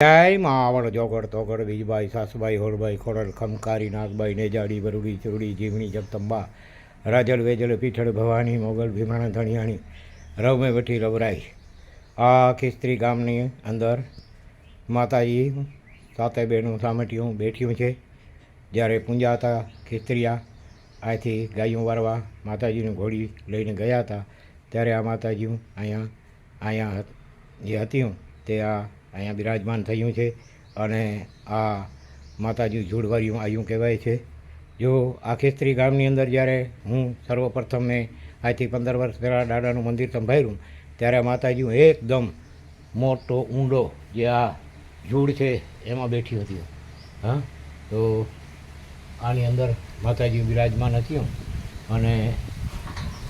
જય માવડ જોગડ તોગડ બીજભાઈ સાસુભાઈ હોળભાઈ ખોડલ ખમકારી નાગભાઈ નેજાડી, બરુડી, ચુરડી, જીવણી, જગતંબા, રાજલ, વેજલ, પીઠળ, ભવાની, મોગલ, ભીમાણા, ધણિયાણી, રવમે વઠી રવરાઈ. આ ખિસ્ત્રી ગામની અંદર માતાજી, સાતે બહેનું સામટીયું બેઠ્યું છે. જ્યારે પૂંજાતા ખિસ્ત્રીયા અહીંથી ગાયું વારવા માતાજીની ઘોડી લઈને ગયા હતા. ત્યારે આ માતાજી અહીંયા અહીંયા જે હતી તે આ અહીંયા બિરાજમાન થયું છે અને આ માતાજી જોડવારીયું આવ્યું કહેવાય છે. જો આ ખેસ્ત્રી ગામની અંદર જ્યારે હું સર્વપ્રથમ મેં આજથી પંદર વર્ષ પહેલાં દાદાનું મંદિર સંભાળ્યું, ત્યારે માતાજી એકદમ મોટો ઊંડો જે આ જૂડ છે એમાં બેઠી હતી. હા? તો આની અંદર માતાજી બિરાજમાન હતી અને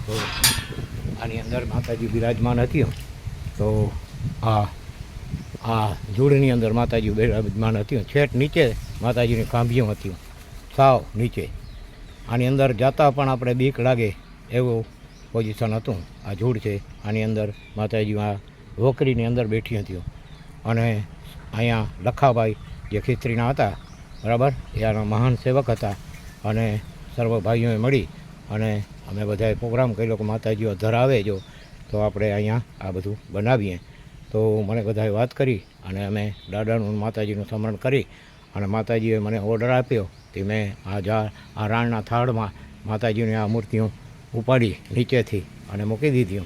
તો આની અંદર માતાજી બિરાજમાન હતી તો આ આ જોડની અંદર માતાજી બિરાજમાન હતી છેઠ નીચે માતાજીની કાંભીઓ હતી. સાવ નીચે. આની અંદર જતા પણ આપણે બીક લાગે એવું પોઝિશન હતું. આ જોડ છે. આની અંદર માતાજી આ વોકરીની અંદર બેઠી હતી. અને અહીંયા લખાભાઈ જે ખીસ્ત્રીના હતા, બરાબર? એ આના મહાન સેવક હતા. અને સર્વ ભાઈઓએ મળી અને અમે બધાએ પ્રોગ્રામ કર્યો કે માતાજીઓ ધરાવે જો, તો આપણે અહીંયા આ બધું બનાવીએ. તો મને બધાએ વાત કરી અને અમે દાદાનું માતાજીનું સ્મરણ કરી અને માતાજીએ મને ઓર્ડર આપ્યો કે મેં આ જા આ રાણના થાળમાં માતાજીની આ મૂર્તિઓ ઉપાડી નીચેથી અને મૂકી દીધી.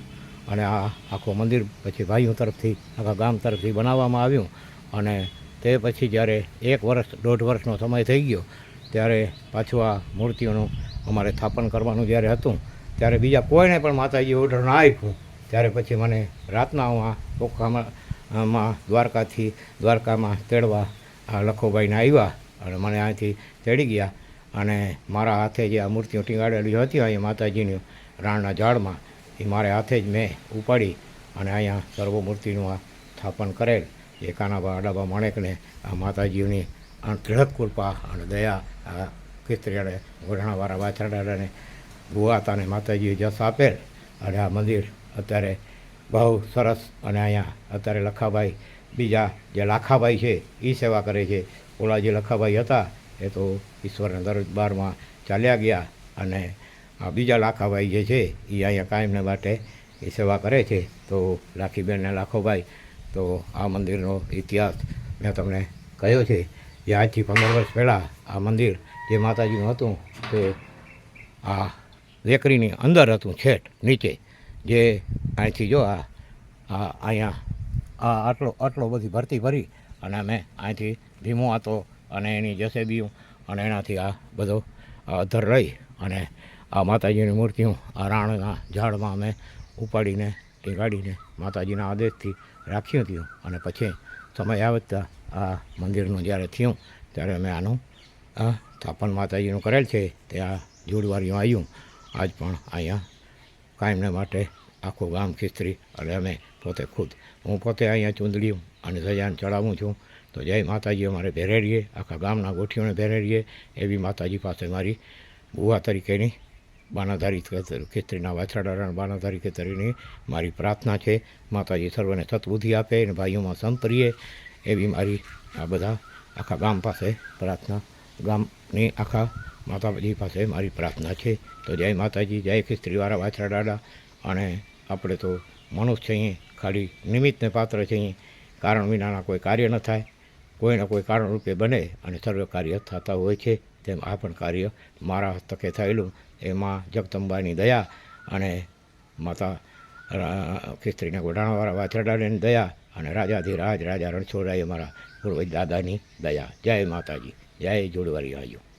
અને આ આખું મંદિર પછી ભાઈઓ તરફથી, આખા ગામ તરફથી બનાવવામાં આવ્યું. અને તે પછી જ્યારે એક વર્ષ, દોઢ વર્ષનો સમય થઈ ગયો, ત્યારે પાછું આ મૂર્તિઓનું અમારે સ્થાપન કરવાનું જ્યારે હતું, ત્યારે બીજા કોઈને પણ માતાજી ઓર્ડર ના આપ્યું. ત્યારે પછી મને રાતના હું આ પોખામાં માં દ્વારકાથી દ્વારકામાં તેડવા લખોભાઈને આવ્યા અને મને અહીંથી તેડી ગયા. અને મારા હાથે જે આ મૂર્તિઓ ટીંગાડેલી હતી, અહીંયા માતાજીની રાણના ઝાડમાં, એ મારે હાથે જ મેં ઉપાડી અને અહીંયા સર્વમૂર્તિનું આ સ્થાપન કરેલ. એ કાનાબા અડાબા માણેકને આ માતાજીની તિળક કૃપા અને દયા આ કિસ્ત્રીયાને ગોઢાણાવાળા વાછરડાને ગુવાતાને માતાજીએ જસ આપેલ. અને આ મંદિર અત્યારે બહુ સરસ અને અહીંયા અત્યારે લખાભાઈ, બીજા જે લાખાભાઈ છે એ સેવા કરે છે. ઓલા જે લખાભાઈ હતા, એ તો ઈશ્વરના દરબારમાં ચાલ્યા ગયા અને આ બીજા લાખાભાઈ જે છે એ અહીંયા કાયમને માટે એ સેવા કરે છે. તો લાખીબેન લાખોભાઈ, તો આ મંદિરનો ઇતિહાસ મેં તમને કહ્યો છે. જે આજથી પંદર વર્ષ પહેલાં આ મંદિર જે માતાજીનું હતું, તે આ વેકરીની અંદર હતું, છેટ નીચે. જે અહીંથી જો આ અહીંયા, આ આટલો આટલો બધી ભરતી ભરી અને અમે અહીંથી ભીમો હતો અને એની જસેબીઓ અને એનાથી આ બધો અધર રહી અને આ માતાજીની મૂર્તિઓ આ રાણના ઝાડમાં અમે ઉપાડીને ટીંગાડીને માતાજીના આદેશથી રાખ્યું હતું અને પછી સમય આવતા આ મંદિરનું જ્યારે થયું ત્યારે અમે આનું, આ સ્થાપન માતાજીનું કરેલ છે તે આ જોડવારીઓ આવ્યું આજ પણ અહીંયા કાયમને માટે આખું ગામ ખીસ્ત્રી અને અમે પોતે ખુદ. હું પોતે અહીંયા ચૂંદડીયું અને સજાને ચડાવું છું. તો જય માતાજી, અમારે ભેરેડીએ, આખા ગામના ગોઠીઓને ભેરે રહીએ એવી માતાજી પાસે મારી ભુવા તરીકેની બાનાધારી ખેતરીના વાછાડાના બાનાધારી ખેતરીની મારી પ્રાર્થના છે. માતાજી સર્વને સતબુદ્ધિ આપે અને ભાઈઓમાં સંપરીએ એવી મારી આ બધા આખા ગામ પાસે પ્રાર્થના, ગામની આખા માતાજી પાસે મારી પ્રાર્થના છે. તો જય માતાજી, જય ખીસ્ત્રીવાળા વાછરા દાડા અને આપણે તો મનુષ્ય છીએ ખાલી નિમિત્તને પાત્ર છીએ કારણ વિનાના કોઈ કાર્ય ન થાય. કોઈના કોઈ કારણ રૂપે બને અને સર્વ કાર્ય થતા હોય છે. તેમ આ પણ કાર્ય મારા હસ્તકે થયેલું. એમાં જગદંબાની દયા અને માતા ખિસ્ત્રીના ગોઢાણાવાળા વાછરડાની દયા અને રાજાધિરાજ, રાજા રણછોડરાય અમારા પૂર્વજ દાદાની દયા. જય માતાજી. જય જોડવારી આવ્યું